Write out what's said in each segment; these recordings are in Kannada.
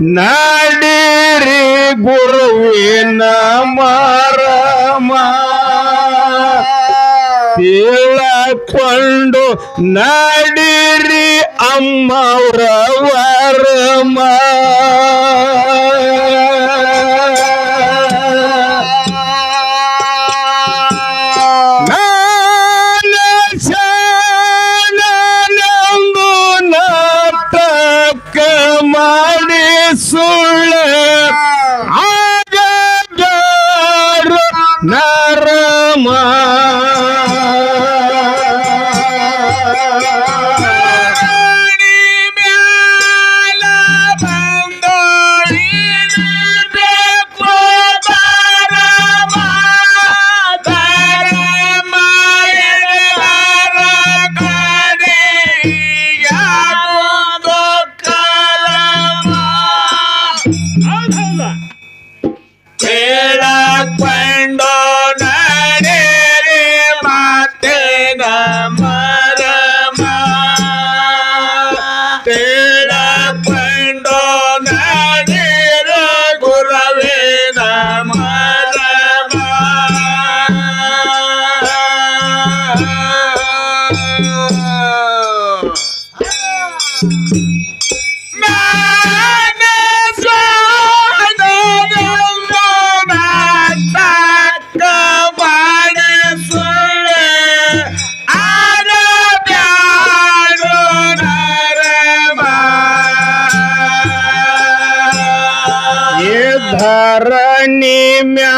ನಡಿರಿ ಗುರುವಿನ ಮಾರಮ ತಿಳಕೊಂಡು ನಡಿರಿ ಅಮ್ಮವ್ರ ವರಮ. ನರಮ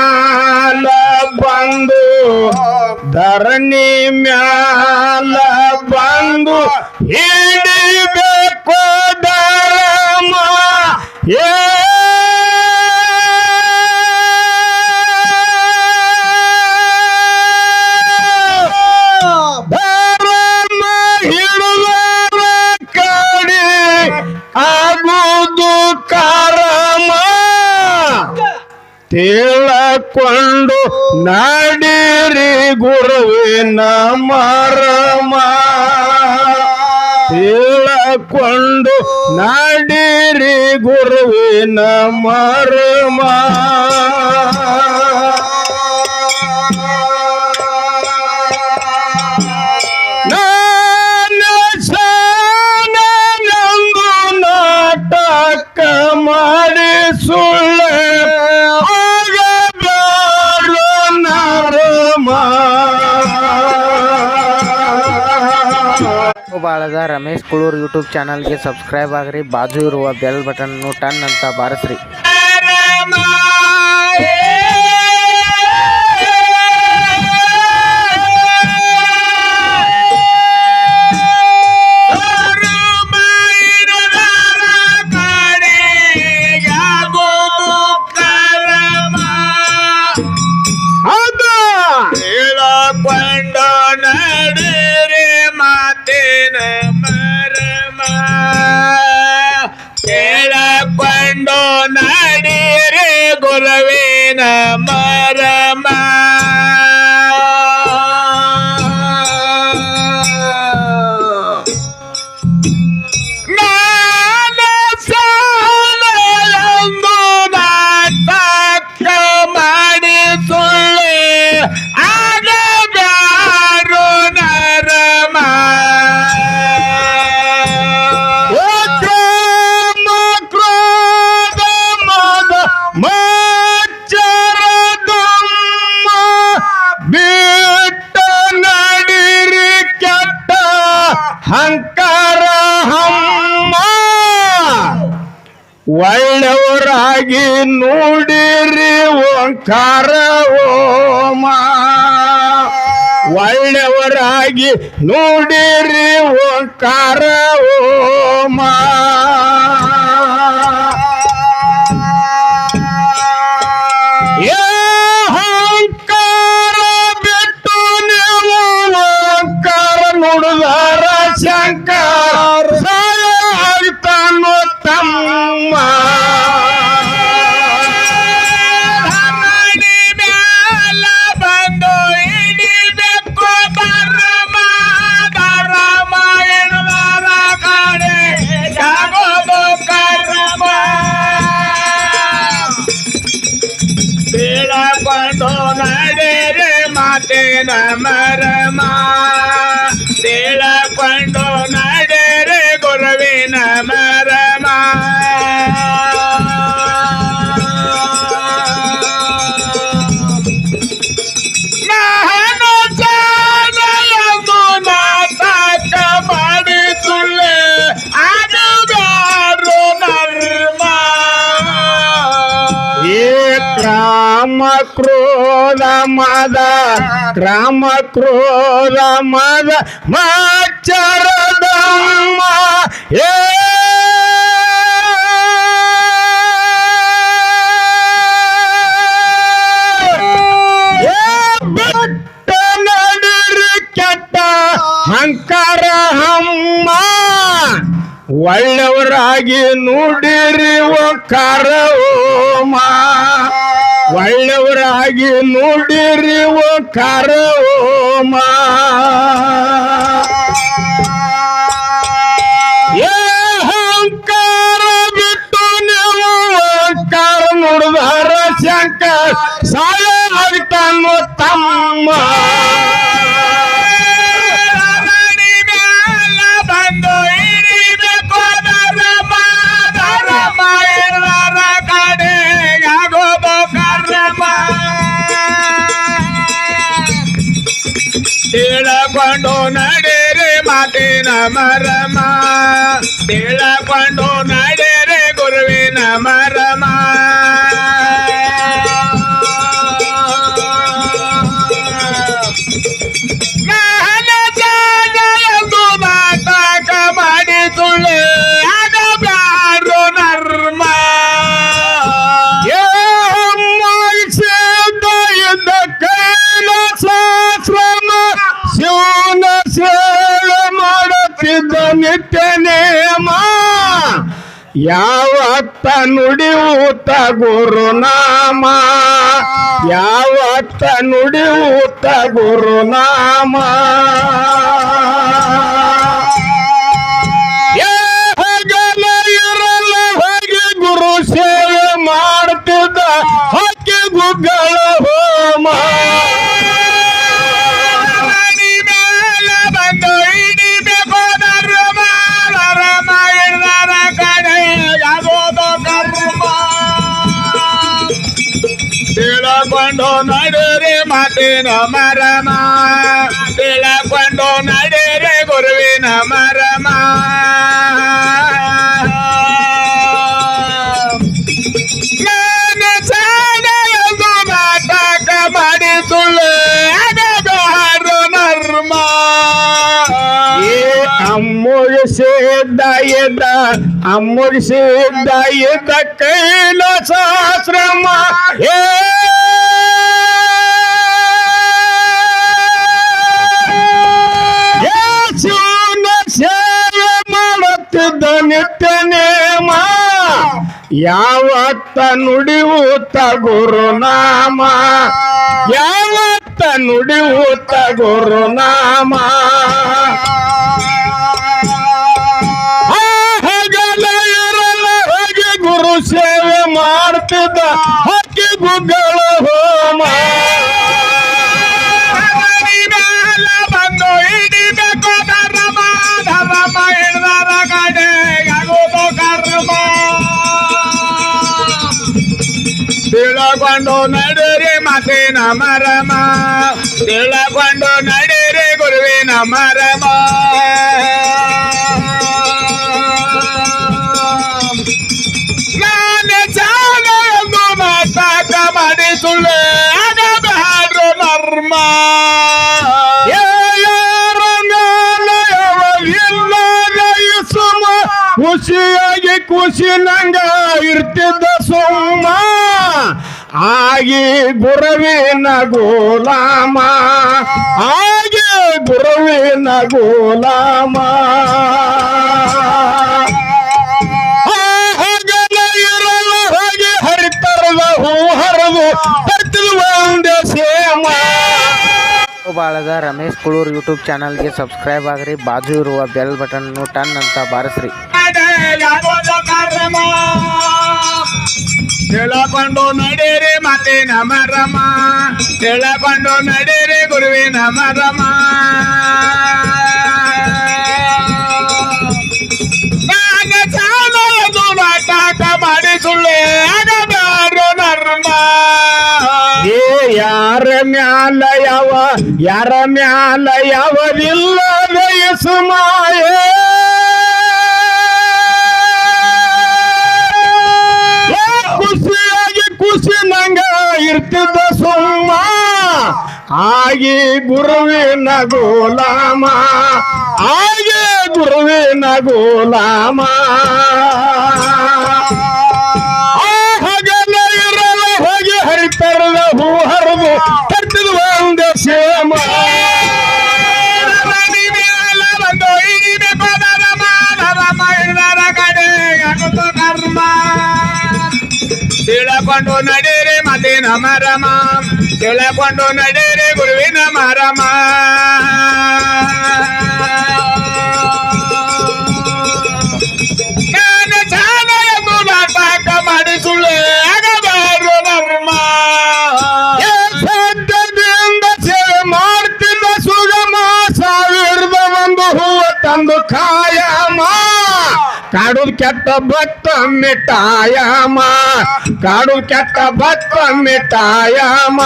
ಮ್ಯಾಲ ಬಂದು ಧರಣಿ ಮ್ಯಾಲ ಬಂದು ಹಿಡಿಬೇಕು ಧರ್ಮ. ಏ ತಿಳಕೊಂಡು ನಾಡಿರಿ ಗುರುವಿನ ಮರಮ ತಿಳಕೊಂಡು ನಾಡಿರಿ ಗುರುವಿನ ಮರಮ ಬಾಳದ ರಮೇಶ್ ಕುಳೂರ್ ಯೂಟ್ಯೂಬ್ ಚಾನಲ್ಗೆ ಸಬ್ಸ್ಕ್ರೈಬ್ ಆಗ್ರಿ ಬಾಜು ಇರುವ ಬೆಲ್ ಬಟನ್ ಟನ್ ಅಂತ ಬಾರಿಸ್ರಿ ಗುರುವಿನ ಮರಮ ಹಂಕಾರ ಹಮ್ಮ ಒಳ್ಳೆಯವರಾಗಿ ನೋಡಿರಿ ಓಂಕಾರ ಓಮ ಒಳ್ಳೆಯವರಾಗಿ ನೋಡಿರಿ ಓಂಕಾರ ಓಮ ಮದ ರಾಮ ಕ್ರೋಧ ಮದ ಮಾಚರದಮ್ಮ ಏ! ಏ ಬಿಟ್ಟ ನಡಿರಿ ಕೆಟ್ಟ ಹಂಕಾರ ಹಮ್ಮ. ಒಳ್ಳೆಯವರಾಗಿ ನುಡಿರಿ ಓಂಕಾರ ಓಮ ಒಳ್ಳೆಯವರಾಗಿ ನುಡಿರಿ ಓ ಓಮ ಏ ಅಹಂಕಾರ ಬಿಟ್ಟು ನೀವು ಕಾರ ನುಡಿದಾರ ಶಂಕರ್ ಸಾಯ ಆಗ್ತಾನೋ ತಮ್ಮ. ತಿಳಕೊಂಡು ನಡೆರೆ ಮಾತಿನ ಮರಮ. ತಿಳಕೊಂಡು ನಡೆರೆ ಯಾವತ್ತ ನುಡಿಯೂತ ಗುರುನಾಮ? ಯಾವತ್ತ ನುಡಿಯೂತ ಗುರುನಾಮ? ಮಾತಿನ ಮರಮ ತಿಳಕೊಂಡು ನಡೆರೆ ಗುರುವಿನ ಮರಮ ನಾನು ಸಾಡೆಯದು ನಾಟಕ ಮಾಡಿ ಸುಳ್ಳು ಆಗಬಾರು ನರ್ಮ ಏ ನೇಮ ಯಾವತ್ತ ನುಡಿಯುತ್ತ ಗುರುನಾಮ. ಯಾವತ್ತ ನುಡಿಯುತ್ತ ಗುರುನಾಮ. ಗುರು ಸೇವೆ ಮಾಡ್ತಿದ್ದ. ಹಕ್ಕಿ ಗುಗ್ಗಳ ತಿಳಕೊಂಡು ನಡೆರೆ ಮಾತಿನ ಮರಮ. ತಿಳಕೊಂಡು ನಡೆರೆ ಗುರುವಿನ ಮರಮ. ನಾನು ಜಾಗ ಎಂದು ನಾಟಕ ಮಾಡಿ ಸುಳ್ಳು ಆಗಬಾರು ನರ್ಮ ಸುಮ ಖುಷಿಯಾಗಿ ಖುಷಿ ಆಗಿ ಗುರುವಿನ ಗೋಲಾಮ ಆಗಿ ಗುರುವಿನ ಗೋಲಾಮ ಹಾಗೆ ಹರಿತರದ ಹೂ ಹರಿದು ತಟ್ಟಿದ ಒಂದೇ ಸೇಮ ಬಾಳದ ರಮೇಶ್ ಕುಳೂರ್ ಯೂಟ್ಯೂಬ್ ಚಾನಲ್ಗೆ ಸಬ್ಸ್ಕ್ರೈಬ್ ಆಗ್ರಿ ಬಾಜು ಇರುವ ಬೆಲ್ ಬಟನ್ ಟನ್ ಅಂತ ಬಾರಿಸ್ರಿ. ತಿಳಕೊಂಡು ನಡೆರೆ. ಮತ್ತೆ ನಮರಮ ತಿಳಕೊಂಡು ನಡೆರೆ ಗುರುವಿನ ಮರಮ ನಾಗ ಸಾಲದು ನಾಟಕ ಮಾಡಿ ಸುಳ್ಳೆ ಆಗಬಾರು ನರ್ಮ ಏ ಯಾರ ಮ್ಯಾಲ ಯಾವ ಯಾರ ಮ್ಯಾಲ ಯಾವದಿಲ್ಲದ ಸುಮಾಯೇ ಖುಷಿಯಾಗಿ ಆಗಿ ಗುರುವಿನ ಗೋಲಾಮ ಆಗಿ ಗುರುವಿನ ಗೋಲಾಮ ಹಗಲ ಇರಲ್ಲ ಹೋಗಿ ಹರಿತರದ ಹೂ ಹರಿದು ಕಟ್ಟಿದ ಒಂದು ಸೇಮ ತಿಳಕೊಂಡು ನಡೀರಿ ಮದಿನ ಮರಮ. ತಿಳಕೊಂಡು ನಡೀರಿ ಗುರುವಿನ ಮರಮ ಕಾಡು ಕೆಟ್ಟ ಭಕ್ತ ಮಿಠಾಯಮ ಕಾಡು ಕೆಟ್ಟ ಭಕ್ತ ಮಿಠಾಯಮ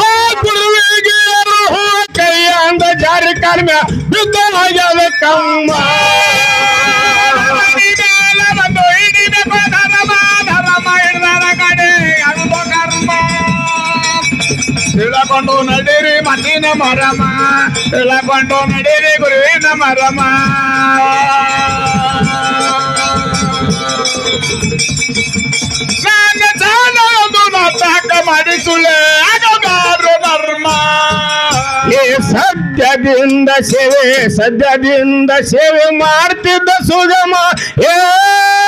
ಆ ಗುರುವಿಗೆ ಎರಡು ಹೂವ ಕೈಯ ಅಂದ ಜಾರಿ ಕಡಿಮೆ ಬಿದ್ದ ಆಗ್ಯದ ಕಮ್ಮ ರಮಣಿ ಮ್ಯಾಲ ಬಂದು ಹಿಡಿಬೇಕು ನರಮ ನರಮ ಹಿಡಿದರ ಕಡೆ ಆಗುತ್ತ ಕರ್ಮ ತಿಳಕೊಂಡು ನಡೀರಿ ಮಣ್ಣಿನ ಮರಮ ತಿಳಕೊಂಡು ನಡೀರಿ ಗುರುವಿನ ಮರಮ ನನ್ನ ಚಾಲದು ನಾಟಕ ಮಾಡಿ ಸುಳ್ಳೆ ಆಗಬಾರು ನರ್ಮ ಏ ಸದ್ಯದಿಂದ ಸೇವೆ ಸದ್ಯದಿಂದ ಸೇವೆ ಮಾಡ್ತಿದ್ದ ಸುಗಮ ಏ ಏ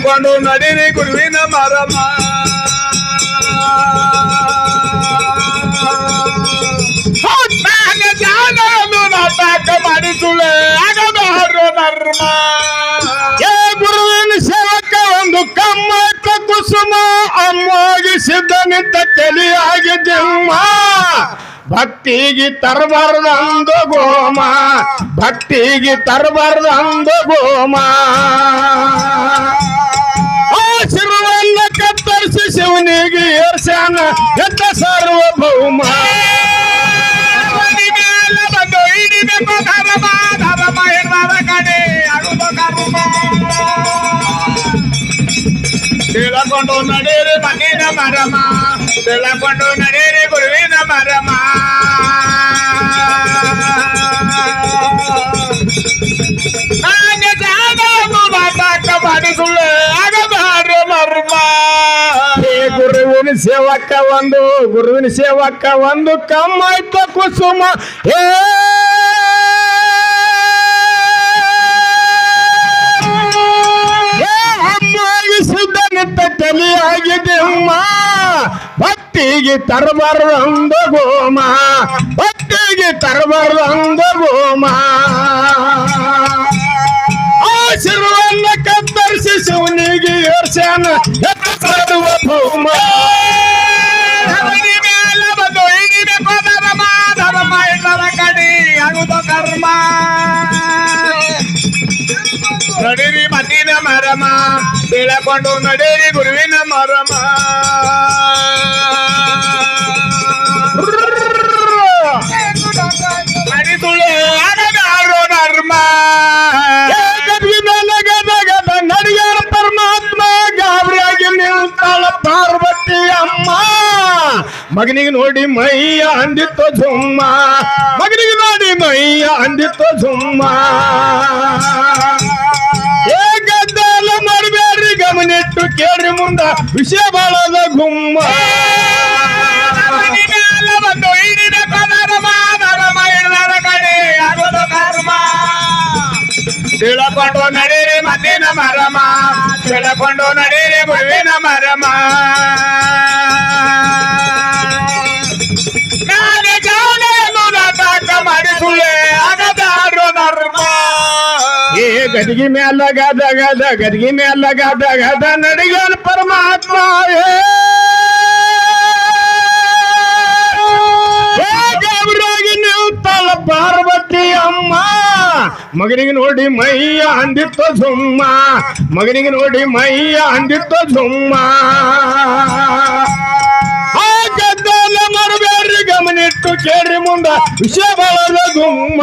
ತಿಳಕೊಂಡು ನಡೀರಿ ಗುರುವಿನ ಮರಮ ನಾನು ಜಾನನು ನಾಟಕ ಮಾಡಿ ಸುಳ್ಳೆ ಆಗಬಾರು ನರ್ಮ ಏ ಗುರುವಿನ ಸೇವಕ ಒಂದು ಕಮ್ಮತ್ತ ಕುಸುಮ ಅಮ್ಮಾಗಿ ಭಕ್ತಿಗೆ ತರಬಾರ್ದಂದು ಗೋಮ ಭಕ್ತಿಗೆ ತರಬಾರ್ದಂದು ಗೋಮ ಹಿಡ್ದಾರ ಕಡೆ ಆಗುತ್ತ ಕರ್ಮ. ತಿಳಕೊಂಡು ನಡೀರಿ ಮಣ್ಣಿನ ಮರಮ, ತಿಳಕೊಂಡು ನಡೀರಿ ಗುರುವಿನ ಮರಮ. ನಾನು ಜಾನನು ನಾಟಕ ಮಾಡಿ ಸೇವಕ ಒಂದು, ಗುರುವಿನ ಸೇವಕ ಒಂದು, ಕಮ್ಮಾಯ್ತ ಕುಸುಮ. ಏ! ಏ ಅಮ್ಮಾಗಿ ಸಿದ್ಧ ನಿಂತ ತಲಿಯಾಗಿದೆ ಅಮ್ಮ. ಭಕ್ತಿಗೆ ತರಬಾರ್ದಂದು ಗೋಮ. ಭಕ್ತಿಗೆ ತರಬಾರ್ದಂದು ಗೋಮ. ಆಶೀರ್ವನ್ನ ಕತ್ತರಿಸಿ ಶಿವನಿಗೆ ಏರ್ಸ್ಯಾನ. ಎತ್ತ ಸರ್ವಭೌಮ ಕರ್ಮ ನಡೀರಿ ಮಣ್ಣಿನ ಮರಮ ಬೆಳಕೊಂಡು ನಡೀರಿ ಗುರುವಿನ ಮರಮ. ಮಗನಿಗೆ ನೋಡಿ ಮೈಯ ಅಂದಿತ್ತು ಜುಮ್ಮ. ಮಗನಿಗೆ ನೋಡಿ ಮೈಯ ಅಂದಿತ್ತು ಝುಮ್ಮ ಗಮನಿಟ್ಟು ಕೇಳ್ರಿ ಮುಂದ ವಿಷಯ ಬಾಳದ ಗುಮ್ಮ. ತಿಳಕೊಂಡು ನಡೀರಿ ಮದ್ದಿನ ಮರಮ. ತಿಳಕೊಂಡು ನಡೀರಿ ಗುರುವಿನ ಮರಮ. ಗದಿಗೆ ಮ್ಯಾಲ ಗದ ಗದ, ಗದಿಗೆ ಮ್ಯಾಲ ಗದ ಗದ ನಡಿಗನ್ ಪರಮಾತ್ಮ ಪಾರ್ವತಿ ಅಮ್ಮ. ಮಗನಿಗೆ ನೋಡಿ ಮೈಯ ಅಂದಿತ್ತು ಸುಮ್ಮ. ಮಗನಿಗೆ ನೋಡಿ ಮೈಯ ಅಂದಿತ್ತು ಸುಮ್ಮ. ಮರಬೇಡ್ರಿ ಗಮನಿಟ್ಟು ಕೇಳ್ರಿ ಮುಂದ, ವಿಷಯ ಬಳದ ಗುಮ್ಮ.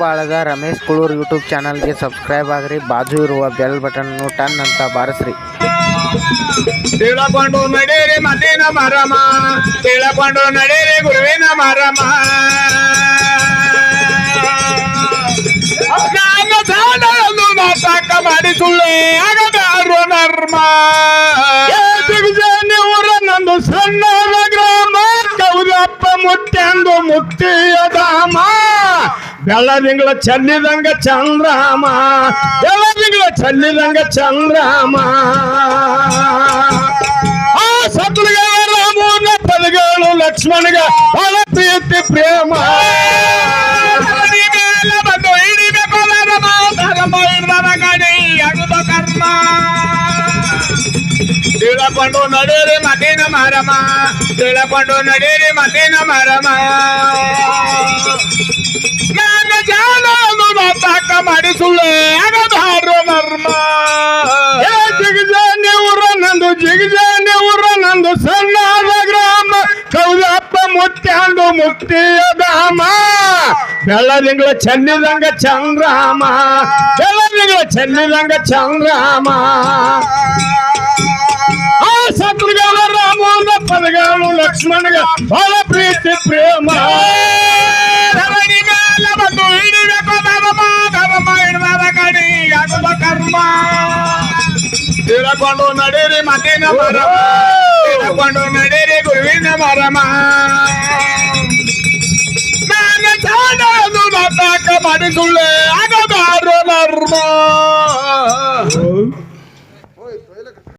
ಬಾಳದ ರಮೇಶ್ ಕುಳೂರ್ ಯೂಟ್ಯೂಬ್ ಚಾನಲ್ಗೆ ಸಬ್ಸ್ಕ್ರೈಬ್ ಆಗ್ರಿ ಬಾಜು ಇರುವ ಬೆಲ್ ಬಟನ್ ಟನ್ ಅಂತ ಬಾರಿಸ್ರಿ. ತಿಳಕೊಂಡು ನಡೀರಿ ಮತ್ತಿನ ಮರಮ ತಿಳಕೊಂಡು ನಡೀರಿ ಗುರುವಿನ ಮರಮ. ನಾನು ಜಾಣೆಯನ್ನು ನಾಟಕ ಮಾಡಿ ಸುಳ್ಳೆ ಆಗದಾರು ನರ್ಮ ಊರ ನಂದು ಸಣ್ಣ ಗ್ರಾಮ ಕೌದಪ್ಪ ಮುತ್ತೆಂದು ಮುಕ್ತಿಯ ಧಾಮ ಬೆಳದಿಂಗಳ ಚಲ್ಲಿದಂಗ ಚಂದ್ರಾಮ ಬೆಳದಿಂಗಳ ಚಲ್ಲಿದಂಗ ಚಂದ್ರಾಮ ಆ ಸತ್ರುಗ ರಾಮನ ಪದಗಳು ಲಕ್ಷ್ಮಣಗ ಬಹಳ ಪ್ರೀತಿ ಪ್ರೇಮ ಮನಿ ಮೇಲೆ ಬಂದು ಹಿಡಿಬೇಕು ಧರ್ಮ ಧರ್ಮ ಹಿಡ್ದನ ಕಡೆ ಅಗುದ ಕರ್ಮ ತಿಳಕೊಂಡು ನಡೀರಿ ಮತಿನ ಮರಮ ತಿಳಕೊಂಡು ನಡೀರಿ ಮತಿನ ಮರಮ ನಾನು ಜಾನನು ನಾಟಕ ಮಾಡಿ ಸುಳ್ಳೆ ಆಗದಾರು ನರ್ಮ ಏ, ಜಿಗಜಾನಿ ಊರ ನಂದು, ಜಿಗಜಾನೆ ಊರ ನಂದು ಸಣ್ಣ ಗ್ರಾಮ ಕೌದಪ್ಪ ಮುತ್ಯಾಂದು ಮುಕ್ತಿಯ ಧಾಮ ಬೆಳದಿಂಗಳ ಚೆನ್ನಿದಂಗ ಚಂದ್ರಾಮ ಬೆಳದಿಂಗಳ ಚೆನ್ನಿದಂಗ ಚಂದ್ರಾಮ ಆ ಶತ್ರುಗಳ ರಾಮ ಪದಗಳು ಲಕ್ಷ್ಮಣಗ ಬಹಳ ಪ್ರೀತಿ, ಪ್ರೇಮ. ಧರ್ಮ ತಿಳ್ಕೊಂಡು ನಡೀರಿ ಮತಿನ ಮರಮ. ತಿಳ್ಕೊಂಡು ನಡೀರಿ ಗುರುವಿನ ಮರಮ. ನಾನು ಸಾಡೋದು ಧರ್ಮ